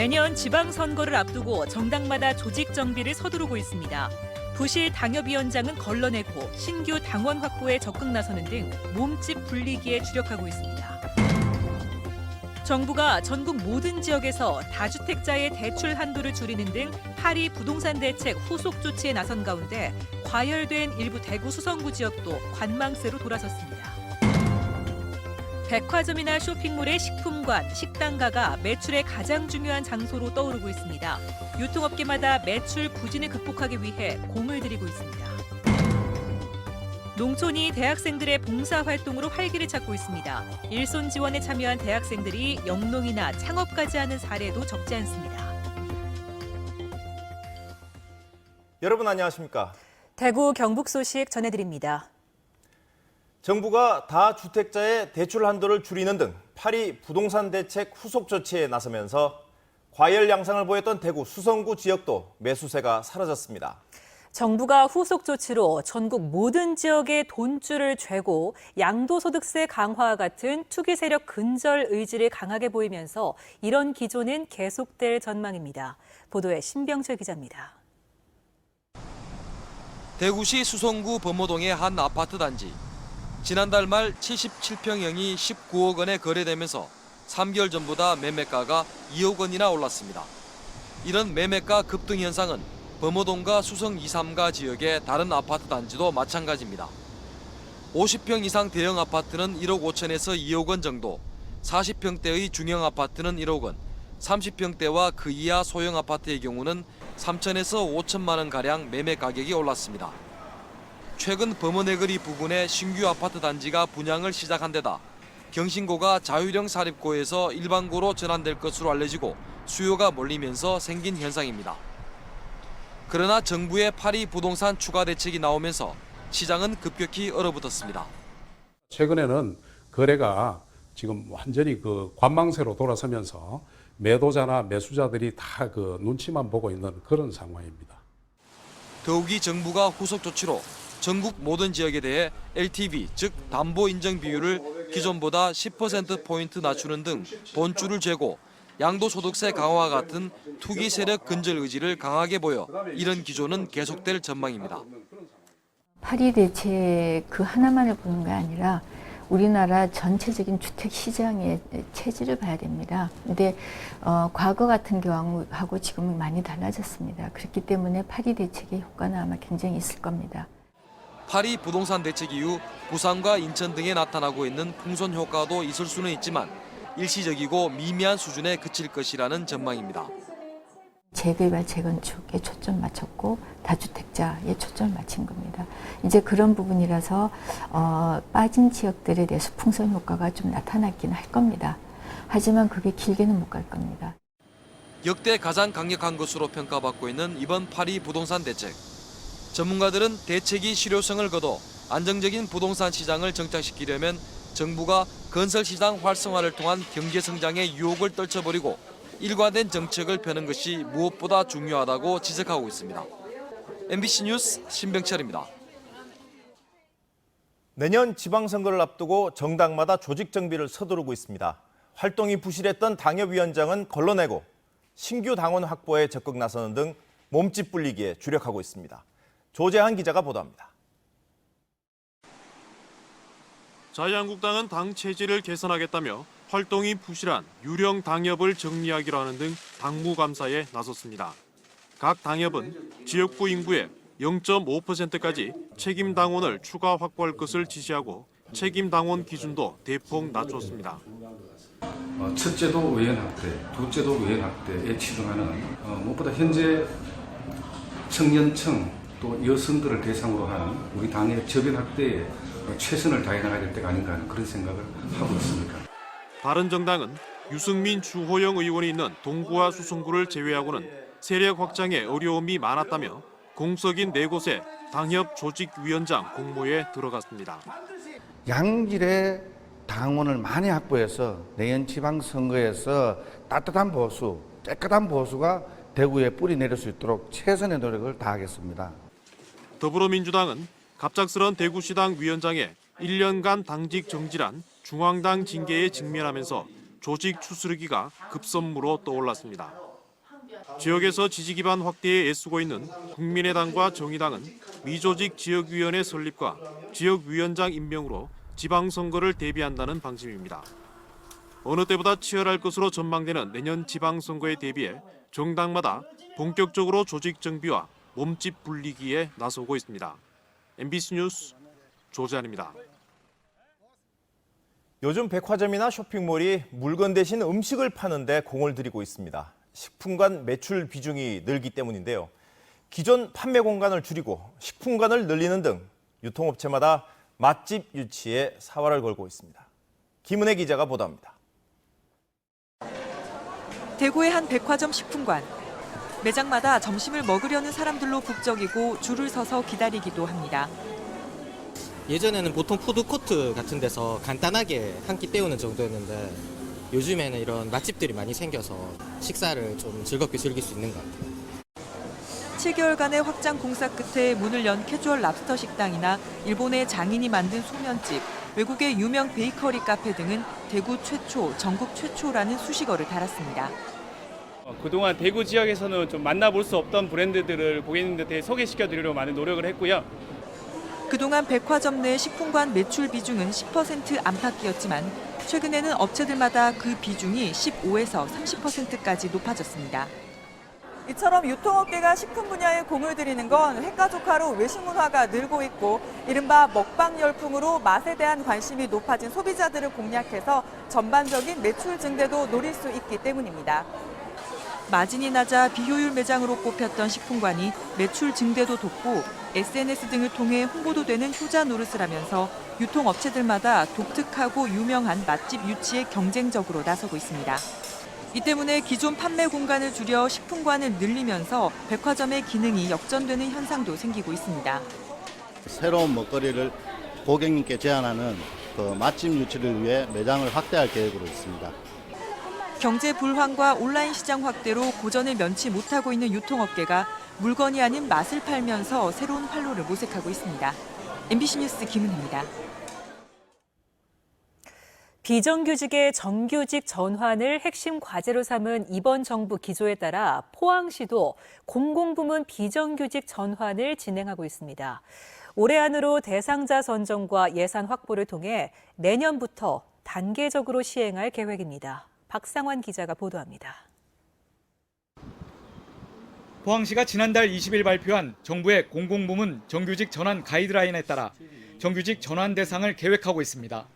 내년 지방선거를 앞두고 정당마다 조직 정비를 서두르고 있습니다. 부실 당협위원장은 걸러내고 신규 당원 확보에 적극 나서는 등 몸집 불리기에 주력하고 있습니다. 정부가 전국 모든 지역에서 다주택자의 대출 한도를 줄이는 등 파리 부동산 대책 후속 조치에 나선 가운데 과열된 일부 대구 수성구 지역도 관망세로 돌아섰습니다. 백화점이나 쇼핑몰의 식품관, 식당가가 매출의 가장 중요한 장소로 떠오르고 있습니다. 유통업계마다 매출 부진을 극복하기 위해 공을 들이고 있습니다. 농촌이 대학생들의 봉사활동으로 활기를 찾고 있습니다. 일손 지원에 참여한 대학생들이 영농이나 창업까지 하는 사례도 적지 않습니다. 여러분 안녕하십니까? 대구 경북 소식 전해드립니다. 정부가 다주택자의 대출 한도를 줄이는 등 파리 부동산 대책 후속 조치에 나서면서 과열 양상을 보였던 대구 수성구 지역도 매수세가 사라졌습니다. 정부가 후속 조치로 전국 모든 지역의 돈줄을 죄고 양도소득세 강화와 같은 투기 세력 근절 의지를 강하게 보이면서 이런 기조는 계속될 전망입니다. 보도에 신병철 기자입니다. 대구시 수성구 범호동의 한 아파트 단지. 지난달 말 77평형이 19억 원에 거래되면서 3개월 전보다 매매가가 2억 원이나 올랐습니다. 이런 매매가 급등 현상은 범호동과 수성 2, 3가 지역의 다른 아파트 단지도 마찬가지입니다. 50평 이상 대형 아파트는 1억 5천에서 2억 원 정도, 40평대의 중형 아파트는 1억 원, 30평대와 그 이하 소형 아파트의 경우는 3천에서 5천만 원 가량 매매 가격이 올랐습니다. 최근 범어내거리 부근에 신규 아파트 단지가 분양을 시작한 데다 경신고가 자유령 사립고에서 일반고로 전환될 것으로 알려지고 수요가 몰리면서 생긴 현상입니다. 그러나 정부의 파리 부동산 추가 대책이 나오면서 시장은 급격히 얼어붙었습니다. 최근에는 거래가 지금 완전히 그 관망세로 돌아서면서 매도자나 매수자들이 다 그 눈치만 보고 있는 그런 상황입니다. 더욱이 정부가 후속 조치로 전국 모든 지역에 대해 LTV 즉 담보 인정 비율을 기존보다 10% 포인트 낮추는 등 돈줄을 재고 양도소득세 강화와 같은 투기 세력 근절 의지를 강하게 보여 이런 기조는 계속될 전망입니다. 파리 대책 그 하나만을 보는 게 아니라 우리나라 전체적인 주택 시장의 체질을 봐야 됩니다. 근데 어, 과거 같은 경우하고 지금은 많이 달라졌습니다. 그렇기 때문에 파리 대책의 효과는 아마 굉장히 있을 겁니다. 파리 부동산 대책 이후 부산과 인천 등에 나타나고 있는 풍선 효과도 있을 수는 있지만 일시적이고 미미한 수준에 그칠 것이라는 전망입니다. 재개발, 재건축에 초점 맞췄고 다주택자에 초점을 맞춘 겁니다. 이제 그런 부분이라서 어, 빠진 지역들에 대해서 풍선 효과가 좀 나타나긴 할 겁니다. 하지만 그게 길게는 못 갈 겁니다. 역대 가장 강력한 것으로 평가받고 있는 이번 파리 부동산 대책. 전문가들은 대책이 실효성을 거둬 안정적인 부동산 시장을 정착시키려면 정부가 건설 시장 활성화를 통한 경제 성장의 유혹을 떨쳐버리고 일관된 정책을 펴는 것이 무엇보다 중요하다고 지적하고 있습니다. MBC 뉴스 신병철입니다. 내년 지방선거를 앞두고 정당마다 조직 정비를 서두르고 있습니다. 활동이 부실했던 당협위원장은 걸러내고 신규 당원 확보에 적극 나서는 등 몸집 불리기에 주력하고 있습니다. 조재한 기자가 보도합니다. 자유한국당은 당 체질을 개선하겠다며 활동이 부실한 유령 당협을 정리하기로 하는 등 당무 감사에 나섰습니다. 각 당협은 지역구 인구의 0.5%까지 책임 당원을 추가 확보할 것을 지시하고 책임 당원 기준도 대폭 낮췄습니다. 어, 첫째도 의원 확대, 둘째도 의원 확대에 치중하는 어, 무엇보다 현재 청년층 또 여성들을 대상으로 하는 우리 당의 저변 확대에 최선을 다해 나가야 될 때가 아닌가 하는 그런 생각을 하고 있습니다. 바른정당은 유승민 주호영 의원이 있는 동구와 수성구를 제외하고는 세력 확장에 어려움이 많았다며 공석인 네 곳의 당협 조직위원장 공모에 들어갔습니다. 양질의 당원을 많이 확보해서 내년 지방 선거에서 따뜻한 보수, 깨끗한 보수가 대구에 뿌리 내릴 수 있도록 최선의 노력을 다하겠습니다. 더불어민주당은 갑작스런 대구시당 위원장의 1년간 당직 정지란 중앙당 징계에 직면하면서 조직 추스르기가 급선무로 떠올랐습니다. 지역에서 지지 기반 확대에 애쓰고 있는 국민의당과 정의당은 미조직 지역위원회 설립과 지역위원장 임명으로 지방선거를 대비한다는 방침입니다. 어느 때보다 치열할 것으로 전망되는 내년 지방선거에 대비해 정당마다 본격적으로 조직 정비와 몸집 불리기에 나서고 있습니다. MBC 뉴스 조재환입니다. 요즘 백화점이나 쇼핑몰이 물건 대신 음식을 파는데 공을 들이고 있습니다. 식품관 매출 비중이 늘기 때문인데요. 기존 판매 공간을 줄이고 식품관을 늘리는 등 유통업체마다 맛집 유치에 사활을 걸고 있습니다. 김은혜 기자가 보도합니다. 대구의 한 백화점 식품관. 매장마다 점심을 먹으려는 사람들로 북적이고 줄을 서서 기다리기도 합니다. 예전에는 보통 푸드코트 같은 데서 간단하게 한 끼 때우는 정도였는데 요즘에는 이런 맛집들이 많이 생겨서 식사를 좀 즐겁게 즐길 수 있는 것 같아요. 7개월간의 확장 공사 끝에 문을 연 캐주얼 랍스터 식당이나 일본의 장인이 만든 소면집, 외국의 유명 베이커리 카페 등은 대구 최초, 전국 최초라는 수식어를 달았습니다. 어, 그동안 대구 지역에서는 좀 만나볼 수 없던 브랜드들을 고객님들한테 소개시켜 드리려고 많은 노력을 했고요. 그동안 백화점 내 식품관 매출 비중은 10% 안팎이었지만 최근에는 업체들마다 그 비중이 15에서 30%까지 높아졌습니다. 이처럼 유통업계가 식품 분야에 공을 들이는 건 핵가족화로 외식 문화가 늘고 있고 이른바 먹방 열풍으로 맛에 대한 관심이 높아진 소비자들을 공략해서 전반적인 매출 증대도 노릴 수 있기 때문입니다. 마진이 낮아 비효율 매장으로 꼽혔던 식품관이 매출 증대도 돕고 SNS 등을 통해 홍보도 되는 효자 노릇을 하면서 유통업체들마다 독특하고 유명한 맛집 유치에 경쟁적으로 나서고 있습니다. 이 때문에 기존 판매 공간을 줄여 식품관을 늘리면서 백화점의 기능이 역전되는 현상도 생기고 있습니다. 새로운 먹거리를 고객님께 제안하는 그 맛집 유치를 위해 매장을 확대할 계획으로 있습니다. 경제 불황과 온라인 시장 확대로 고전을 면치 못하고 있는 유통업계가 물건이 아닌 맛을 팔면서 새로운 활로를 모색하고 있습니다. MBC 뉴스 김은혜입니다. 비정규직의 정규직 전환을 핵심 과제로 삼은 이번 정부 기조에 따라 포항시도 공공부문 비정규직 전환을 진행하고 있습니다. 올해 안으로 대상자 선정과 예산 확보를 통해 내년부터 단계적으로 시행할 계획입니다. 박상환 기자가 보도합니다. 포항시가 지난달 20일 발표한 정부의 공공부문 정규직 전환 가이드라인에 따라 정규직 전환 대상을 계획하고 있습니다.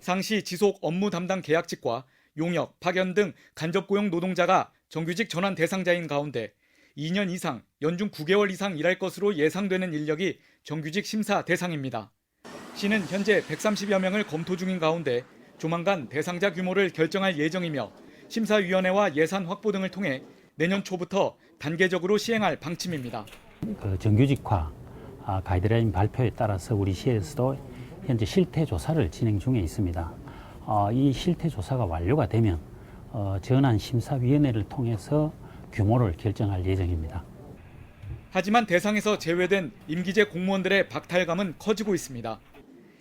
상시 지속 업무 담당 계약직과 용역, 파견 등 간접 고용 노동자가 정규직 전환 대상자인 가운데 2년 이상, 연중 9개월 이상 일할 것으로 예상되는 인력이 정규직 심사 대상입니다. 시는 현재 130여 명을 검토 중인 가운데 조만간 대상자 규모를 결정할 예정이며 심사위원회와 예산 확보 등을 통해 내년 초부터 단계적으로 시행할 방침입니다. 그 정규직화 아, 가이드라인 발표에 따라서 우리 시에서도 현재 실태 조사를 진행 중에 있습니다. 어, 이 실태 조사가 완료가 되면 어, 전환 심사위원회를 통해서 규모를 결정할 예정입니다. 하지만 대상에서 제외된 임기제 공무원들의 박탈감은 커지고 있습니다.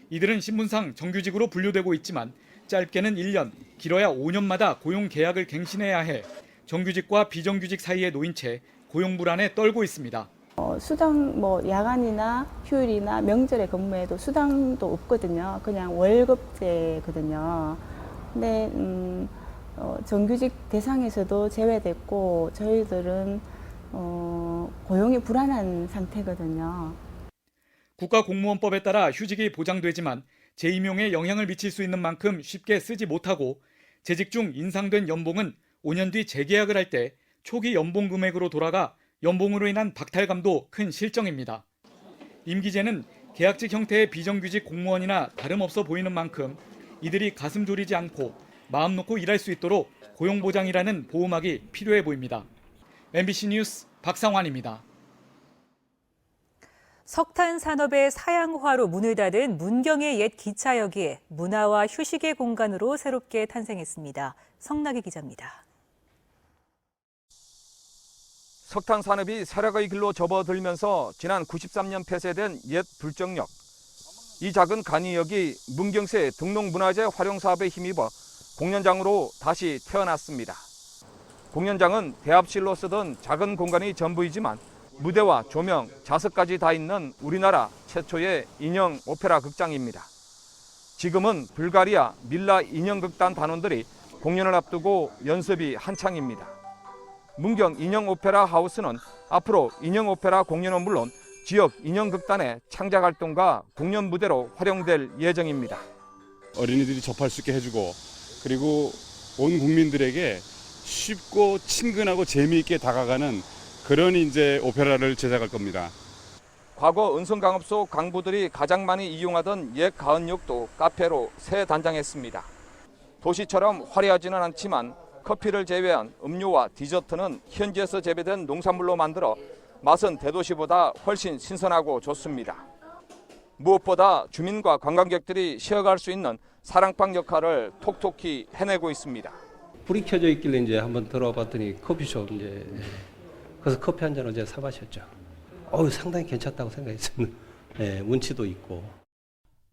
이들은 신분상 정규직으로 분류되고 있지만 짧게는 1년, 길어야 5년마다 고용 계약을 갱신해야 해 정규직과 비정규직 사이에 놓인 채 고용 불안에 떨고 있습니다. 어, 수당 뭐 야간이나 휴일이나 명절에 근무해도 수당도 없거든요. 그냥 월급제거든요. 근데 음, 어, 정규직 대상에서도 제외됐고 저희들은 어, 고용이 불안한 상태거든요. 국가공무원법에 따라 휴직이 보장되지만 재임용에 영향을 미칠 수 있는 만큼 쉽게 쓰지 못하고 재직 중 인상된 연봉은 5년 뒤 재계약을 할 때 초기 연봉 금액으로 돌아가 연봉으로 인한 박탈감도 큰 실정입니다. 임기제는 계약직 형태의 비정규직 공무원이나 다름없어 보이는 만큼 이들이 가슴 졸이지 않고 마음 놓고 일할 수 있도록 고용보장이라는 보호막이 필요해 보입니다. MBC 뉴스 박상환입니다. 석탄 산업의 사양화로 문을 닫은 문경의 옛 기차역이 문화와 휴식의 공간으로 새롭게 탄생했습니다. 성나기 기자입니다. 석탄 산업이 쇠락의 길로 접어들면서 지난 93년 폐쇄된 옛 불정역. 이 작은 간이역이 문경세 등록문화재 활용 사업에 힘입어 공연장으로 다시 태어났습니다. 공연장은 대합실로 쓰던 작은 공간이 전부이지만 무대와 조명, 좌석까지 다 있는 우리나라 최초의 인형 오페라 극장입니다. 지금은 불가리아 밀라 인형극단 단원들이 공연을 앞두고 연습이 한창입니다. 문경 인형 오페라 하우스는 앞으로 인형 오페라 공연은 물론 지역 인형극단의 창작 활동과 공연 무대로 활용될 예정입니다. 어린이들이 접할 수 있게 해주고 그리고 온 국민들에게 쉽고 친근하고 재미있게 다가가는 그런 이제 오페라를 제작할 겁니다. 과거 은성강업소 강부들이 가장 많이 이용하던 옛 가은역도 카페로 새 단장했습니다. 도시처럼 화려하지는 않지만 커피를 제외한 음료와 디저트는 현지에서 재배된 농산물로 만들어 맛은 대도시보다 훨씬 신선하고 좋습니다. 무엇보다 주민과 관광객들이 쉬어갈 수 있는 사랑방 역할을 톡톡히 해내고 있습니다. 불이 켜져 있길래 이제 한번 들어봤더니 커피숍 이제 그래서 커피 한 잔을 이제 사 마셨죠. 어우 상당히 괜찮다고 생각했습니다. 예, 운치도 있고.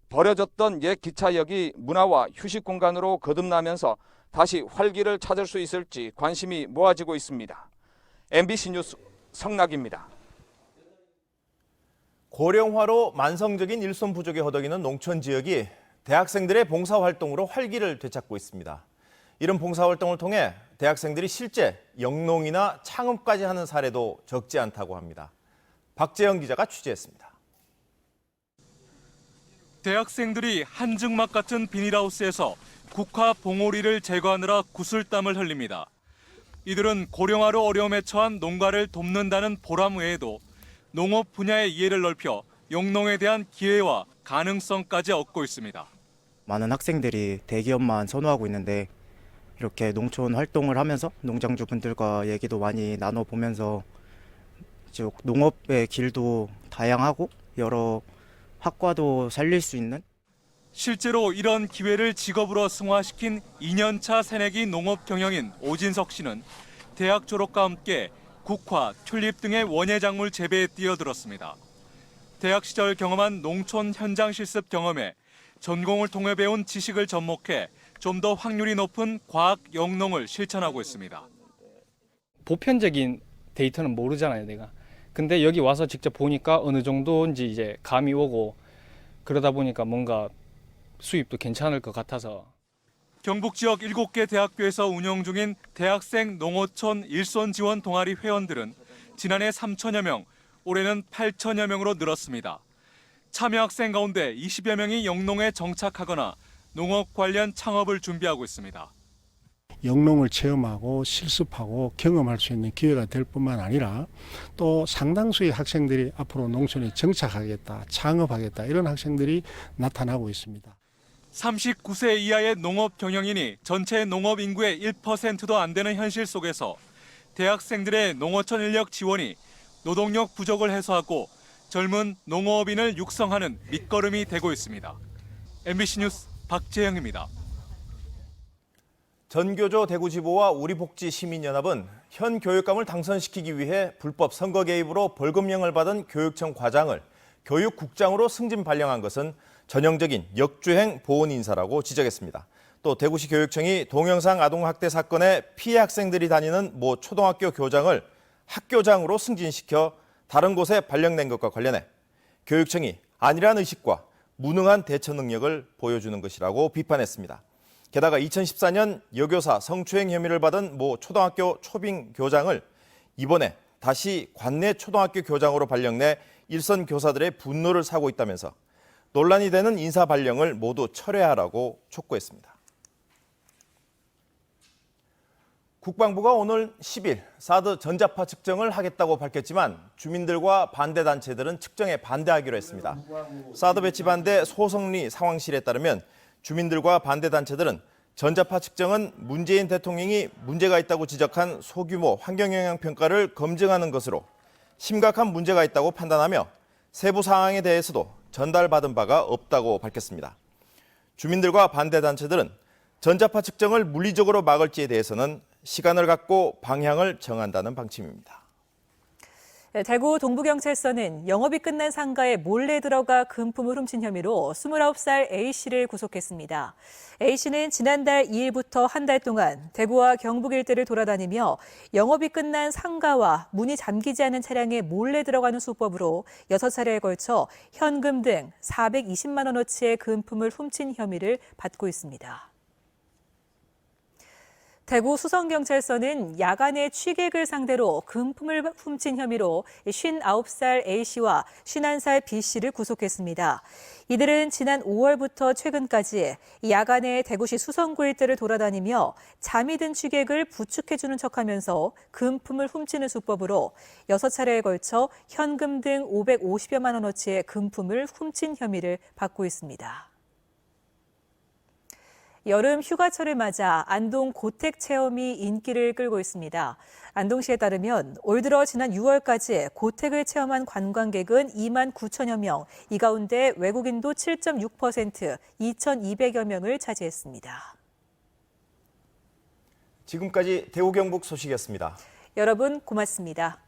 버려졌던 옛 기차역이 문화와 휴식 공간으로 거듭나면서 다시 활기를 찾을 수 있을지 관심이 모아지고 있습니다. MBC 뉴스 성락입니다. 고령화로 만성적인 일손 부족에 허덕이는 농촌 지역이 대학생들의 봉사활동으로 활기를 되찾고 있습니다. 이런 봉사활동을 통해 대학생들이 실제 영농이나 창업까지 하는 사례도 적지 않다고 합니다. 박재영 기자가 취재했습니다. 대학생들이 한증막 같은 비닐하우스에서 국화 봉오리를 제거하느라 구슬땀을 흘립니다. 이들은 고령화로 어려움에 처한 농가를 돕는다는 보람 외에도 농업 분야의 이해를 넓혀 영농에 대한 기회와 가능성까지 얻고 있습니다. 많은 학생들이 대기업만 선호하고 있는데 이렇게 농촌 활동을 하면서 농장주 분들과 얘기도 많이 나눠보면서 이제 농업의 길도 다양하고 여러 학과도 살릴 수 있는 실제로 이런 기회를 직업으로 승화시킨 2년차 새내기 농업 경영인 오진석 씨는 대학 졸업과 함께 국화, 튤립 등의 원예 작물 재배에 뛰어들었습니다. 대학 시절 경험한 농촌 현장 실습 경험에 전공을 통해 배운 지식을 접목해 좀 더 확률이 높은 과학 영농을 실천하고 있습니다. 보편적인 데이터는 모르잖아요, 내가. 근데 여기 와서 직접 보니까 어느 정도인지 이제 감이 오고 그러다 보니까 뭔가 수입도 괜찮을 것 같아서 경북 지역 7개 대학교에서 운영 중인 대학생 농어촌 일손 지원 동아리 회원들은 지난해 3천여 명, 올해는 8천여 명으로 늘었습니다. 참여 학생 가운데 20여 명이 영농에 정착하거나 농업 관련 창업을 준비하고 있습니다. 영농을 체험하고 실습하고 경험할 수 있는 기회가 될 뿐만 아니라 또 상당수의 학생들이 앞으로 농촌에 정착하겠다, 창업하겠다 이런 학생들이 나타나고 있습니다. 39세 이하의 농업 경영인이 전체 농업 인구의 1%도 안 되는 현실 속에서 대학생들의 농어촌 인력 지원이 노동력 부족을 해소하고 젊은 농업인을 육성하는 밑거름이 되고 있습니다. MBC 뉴스 박재영입니다. 전교조 대구지부와 우리복지 시민연합은 현 교육감을 당선시키기 위해 불법 선거 개입으로 벌금형을 받은 교육청 과장을 교육국장으로 승진 발령한 것은 전형적인 역주행 보훈 인사라고 지적했습니다. 또 대구시 교육청이 동영상 아동학대 사건의 피해 학생들이 다니는 모 초등학교 교장을 학교장으로 승진시켜 다른 곳에 발령된 것과 관련해 교육청이 안일한 의식과 무능한 대처 능력을 보여주는 것이라고 비판했습니다. 게다가 2014년 여교사 성추행 혐의를 받은 모 초등학교 초빙 교장을 이번에 다시 관내 초등학교 교장으로 발령내 일선 교사들의 분노를 사고 있다면서 논란이 되는 인사 발령을 모두 철회하라고 촉구했습니다. 국방부가 오늘 10일 사드 전자파 측정을 하겠다고 밝혔지만 주민들과 반대 단체들은 측정에 반대하기로 했습니다. 사드 배치 반대 소성리 상황실에 따르면 주민들과 반대 단체들은 전자파 측정은 문재인 대통령이 문제가 있다고 지적한 소규모 환경영향 평가를 검증하는 것으로 심각한 문제가 있다고 판단하며 세부 사항에 대해서도 전달받은 바가 없다고 밝혔습니다. 주민들과 반대 단체들은 전자파 측정을 물리적으로 막을지에 대해서는 시간을 갖고 방향을 정한다는 방침입니다. 네, 대구 동부경찰서는 영업이 끝난 상가에 몰래 들어가 금품을 훔친 혐의로 29살 A씨를 구속했습니다. A씨는 지난달 2일부터 한 달 동안 대구와 경북 일대를 돌아다니며 영업이 끝난 상가와 문이 잠기지 않은 차량에 몰래 들어가는 수법으로 6차례에 걸쳐 현금 등 420만 원어치의 금품을 훔친 혐의를 받고 있습니다. 대구 수성경찰서는 야간에 취객을 상대로 금품을 훔친 혐의로 59살 A씨와 51살 B씨를 구속했습니다. 이들은 지난 5월부터 최근까지 야간에 대구시 수성구 일대를 돌아다니며 잠이 든 취객을 부축해주는 척하면서 금품을 훔치는 수법으로 6차례에 걸쳐 현금 등 550여만 원어치의 금품을 훔친 혐의를 받고 있습니다. 여름 휴가철을 맞아 안동 고택 체험이 인기를 끌고 있습니다. 안동시에 따르면 올 들어 지난 6월까지 고택을 체험한 관광객은 2만 9천여 명, 이 가운데 외국인도 7.6%, 2,200여 명을 차지했습니다. 지금까지 대구 경북 소식이었습니다. 여러분 고맙습니다.